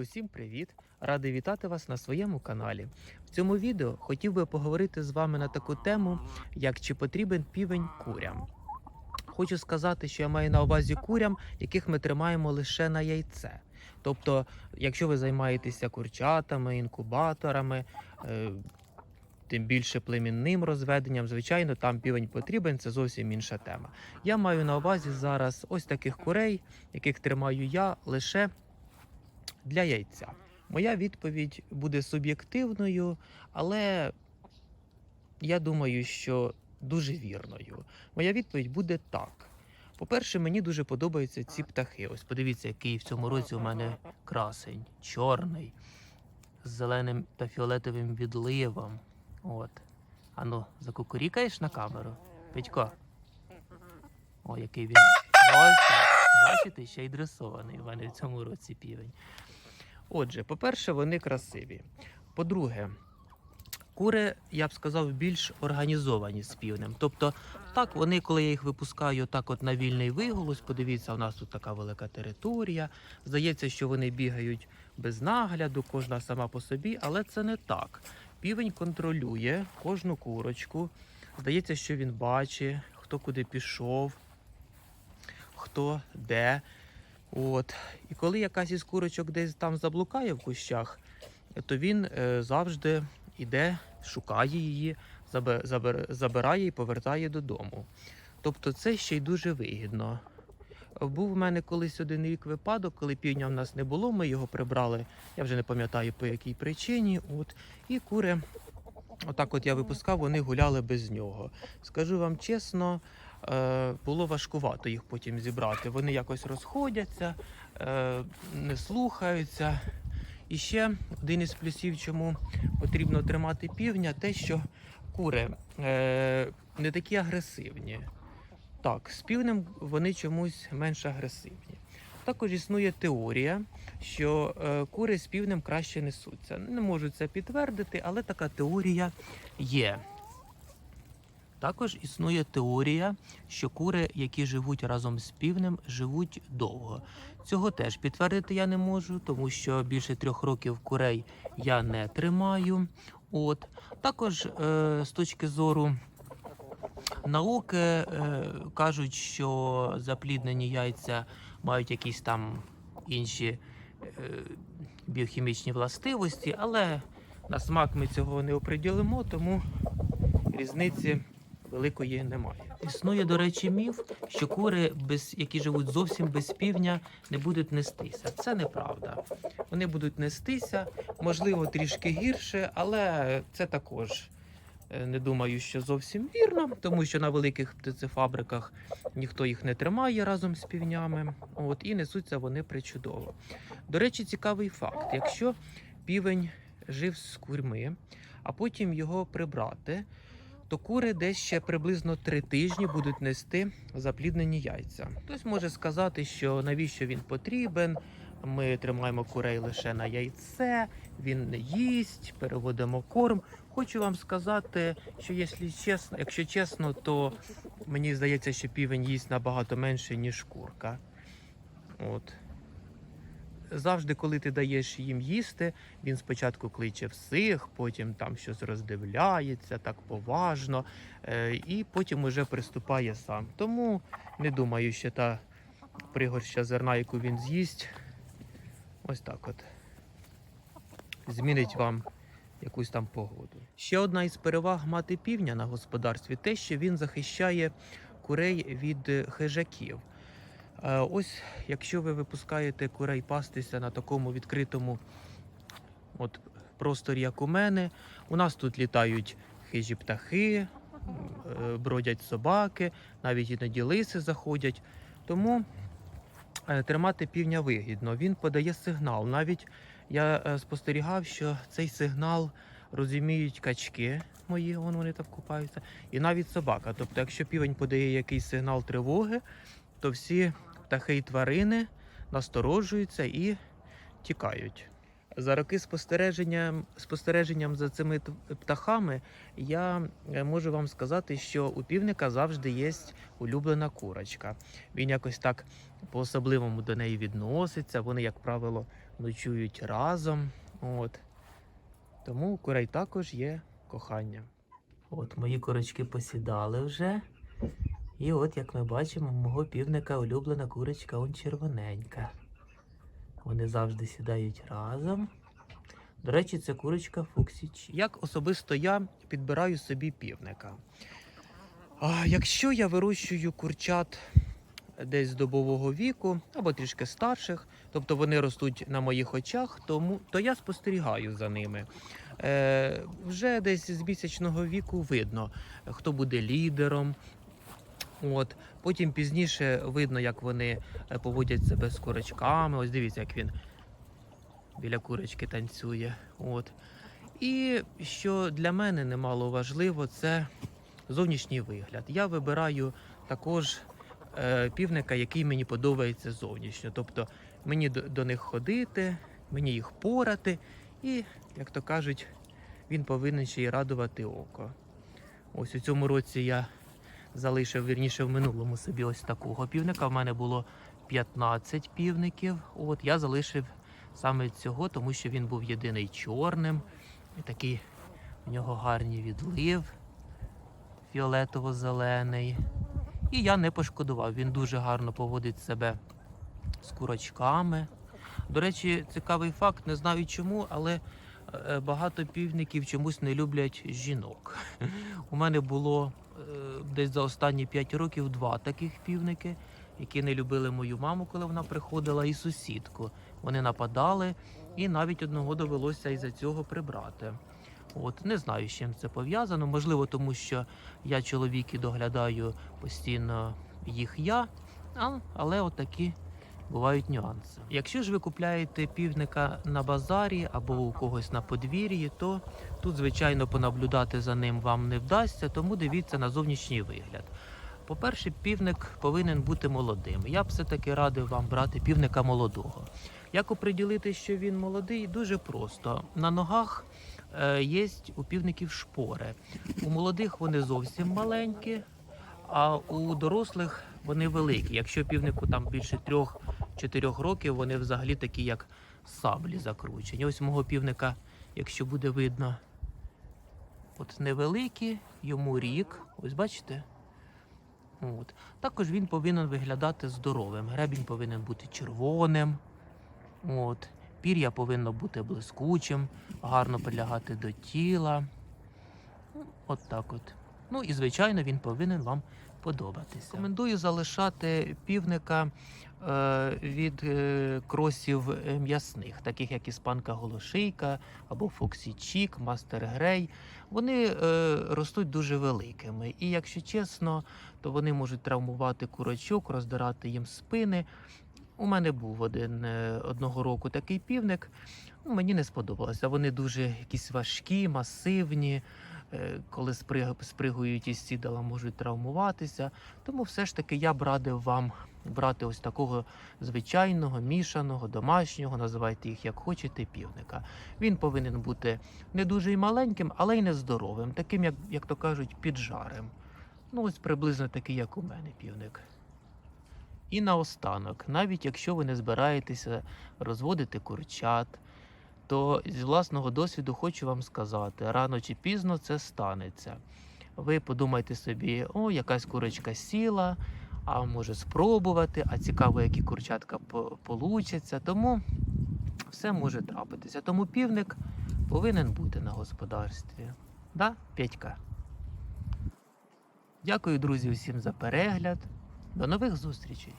усім привіт! Радий вітати вас на своєму каналі. В цьому відео хотів би поговорити з вами на таку тему, як чи потрібен півень курям. Хочу сказати, що я маю на увазі курям, яких ми тримаємо лише на яйце. Тобто, якщо ви займаєтеся курчатами, інкубаторами, е, тим більше племінним розведенням, звичайно, там півень потрібен, це зовсім інша тема. Я маю на увазі зараз ось таких курей, яких тримаю я лише для яйця. Моя відповідь буде суб'єктивною, але я думаю, що дуже вірною. Моя відповідь буде так. По-перше, мені дуже подобаються ці птахи. Ось подивіться, який в цьому році у мене красень, чорний, з зеленим та фіолетовим відливом. От. Ану, закукурікаєш на камеру? Петько. О, який він. Ось так. Бачите, ще й дресований у мене в цьому році півень. Отже, по-перше, вони красиві. По-друге, кури, я б сказав, більш організовані з півнем. Тобто, так, вони, коли я їх випускаю так от на вільний виголос, подивіться, у нас тут така велика територія. Здається, що вони бігають без нагляду, кожна сама по собі, але це не так. Півень контролює кожну курочку. Здається, що він бачить, хто куди пішов, хто де. От. І коли якась із курочок десь там заблукає в кущах, то він е, завжди йде, шукає її, забирає і повертає додому. Тобто це ще й дуже вигідно. Був в мене колись один рік випадок, коли півня в нас не було, ми його прибрали, я вже не пам'ятаю по якій причині. От, і кури, отак от я випускав, вони гуляли без нього. Скажу вам чесно, було важкувато їх потім зібрати. Вони якось розходяться, е, не слухаються. І ще один із плюсів, чому потрібно тримати півня, те, що кури е, не такі агресивні. Так, з півнем вони чомусь менш агресивні. Також існує теорія, що е, кури з півнем краще несуться. Не можу це підтвердити, але така теорія є. Також існує теорія, що кури, які живуть разом з півнем, живуть довго. Цього теж підтвердити я не можу, тому що більше трьох років курей я не тримаю. От також е, з точки зору науки е, кажуть, що запліднені яйця мають якісь там інші е, біохімічні властивості, але на смак ми цього не оприділимо, тому різниці великої немає. Існує, до речі, міф, що кури, без, які живуть зовсім без півня, не будуть нестися. Це неправда. Вони будуть нестися, можливо, трішки гірше, але це також е, не думаю, що зовсім вірно, тому що на великих птицефабриках ніхто їх не тримає разом з півнями. От і несуться вони причудово. До речі, цікавий факт: якщо півень жив з курьми, а потім його прибрати, то кури десь ще приблизно три тижні будуть нести запліднені яйця. Хтось може сказати, що навіщо він потрібен. Ми тримаємо курей лише на яйце, він не їсть, переводимо корм. Хочу вам сказати, що якщо чесно, якщо чесно, то мені здається, що півень їсть набагато менше, ніж курка. От. Завжди, коли ти даєш їм їсти, він спочатку кличе всіх, потім там щось роздивляється так поважно, е, і потім уже приступає сам. Тому не думаю, що та пригорща зерна, яку він з'їсть, ось так от змінить вам якусь там погоду. Ще одна із переваг мати півня на господарстві те, що він захищає курей від е, хижаків. Е, Ось, якщо ви випускаєте курей пастися на такому відкритому от, просторі, як у мене, у нас тут літають хижі птахи, е, бродять собаки, навіть іноді лиси заходять. Тому е, тримати півня вигідно. Він подає сигнал. Навіть я спостерігав, що цей сигнал розуміють качки мої, вон вони там купаються, і навіть собака. Тобто, якщо півень подає якийсь сигнал тривоги, то всі птахи і тварини насторожуються і тікають. За роки спостереження, спостереженням за цими птахами я е, можу вам сказати, що у півника завжди є улюблена курочка. Він якось так по-особливому до неї відноситься. Вони, як правило, ночують разом. От. Тому у курей також є кохання. От мої курочки посідали вже. І от, як ми бачимо, мого півника улюблена курочка он червоненька. Вони завжди сідають разом. До речі, це курочка Фуксіч. Як особисто я підбираю собі півника. А, якщо я вирощую курчат десь добового віку або трішки старших, тобто вони ростуть на моїх очах, тому то я спостерігаю за ними. Е, вже десь з місячного віку видно, хто буде лідером. От. Потім пізніше видно, як вони е, поводять себе з курочками. Ось дивіться, як він біля курочки танцює. От. І що для мене немало важливо, це зовнішній вигляд. Я вибираю також е, півника, який мені подобається зовнішньо. Тобто мені до, них ходити, мені їх порати, і, як то кажуть, він повинен ще й радувати око. Ось у цьому році я залишив вірніше в минулому собі ось такого півника. В мене було 15 півників. От я залишив саме цього, тому що він був єдиний чорним. І такий у нього гарний відлив фіолетово-зелений. І я не пошкодував. Він дуже гарно поводить себе з курочками. До речі, цікавий факт, не знаю чому, але багато півників чомусь не люблять жінок. У мене було е, десь за останні 5 років два таких півники, які не любили мою маму, коли вона приходила, і сусідку. Вони нападали, і навіть одного довелося із-за цього прибрати. От не знаю, з чим це пов'язано. Можливо, тому що я чоловік і доглядаю постійно їх я, але от такі бувають нюанси. Якщо ж ви купляєте півника на базарі або у когось на подвір'ї, то тут, звичайно, понаблюдати за ним вам не вдасться, тому дивіться на зовнішній вигляд. По-перше, півник повинен бути молодим. Я б все-таки радив вам брати півника молодого. Як оприділити, що він молодий? Дуже просто. На ногах е, є у півників шпори. У молодих вони зовсім маленькі, а у дорослих вони великі. Якщо півнику там більше трьох-чотирьох років, вони взагалі такі, як саблі закручені. Ось мого півника, якщо буде видно, от невеликі, йому рік. Ось бачите? От. Також він повинен виглядати здоровим. Гребінь повинен бути червоним. От. Пір'я повинно бути блискучим, гарно прилягати до тіла. От так от. Ну і звичайно він повинен вам подобатися. Рекомендую залишати півника е, від е, кросів е, м'ясних, таких як іспанка голошийка або Фоксі Чік, Мастер Грей. Вони ростуть дуже великими. І якщо чесно, то вони можуть травмувати курочок, роздирати їм спини. У мене був один одного року такий півник. Ну, мені не сподобалося. Вони дуже якісь важкі, масивні. Е, Коли спригують із сідала, можуть травмуватися. Тому все ж таки я б радив вам брати ось такого звичайного, мішаного, домашнього, називайте їх як хочете, півника. Він повинен бути не дуже й маленьким, але й нездоровим, таким, як, як то кажуть, піджарим. Ну, ось приблизно такий, як у мене півник. І наостанок, навіть якщо ви не збираєтеся розводити курчат, то з власного досвіду хочу вам сказати, рано чи пізно це станеться. Ви подумайте собі, о, якась курочка сіла, а може спробувати, а цікаво, які курчатка по- получаться. Тому все може трапитися. Тому півник повинен бути на господарстві. Да, Петька? Дякую, друзі, усім за перегляд. До нових зустрічей!